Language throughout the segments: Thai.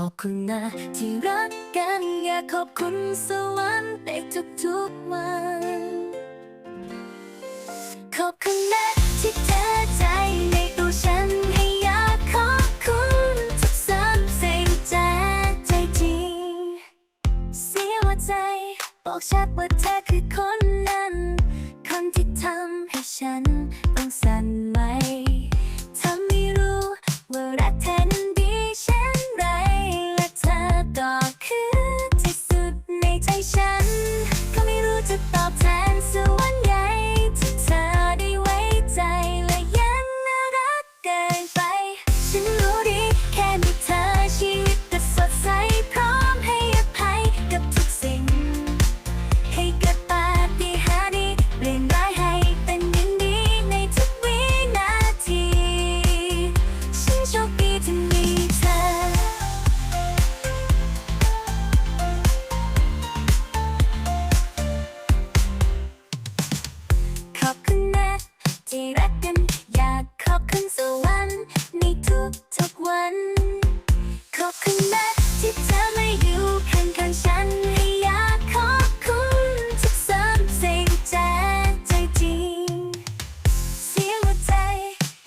ขอบคุณนะที่รักกันอยากขอบคุณสวรรค์ในทุกๆวัน ขอบคุณนะที่เธอใจในตัวฉันให้อยากขอบคุณทุกสามสิ่งจากใจจริง เสียหัวใจ บอกชัดว่าเธอคือคนนั้น คนที่ทำให้ฉัน กินไป ฉันรู้ดีแค่มีเธอชีวิตก็สดใส พร้อมให้อภัยกับทุกสิ่ง ให้เกิดปาฏิหาริย์เปลี่ยนร้ายให้เป็นยินดีในทุกวินาที ฉันโชคดีที่มีเธอ ขอบคุณนะที่รัก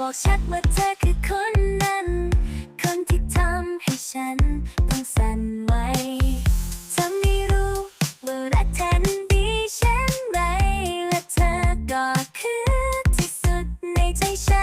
บอกชัดว่าเธอคือคนนั้น คนที่ทำให้ฉันต้องสั่นไหวทำอไม่รู้ว่ารักแทนนดีเช่นไรและเธอก็คือที่สุดในใจฉัน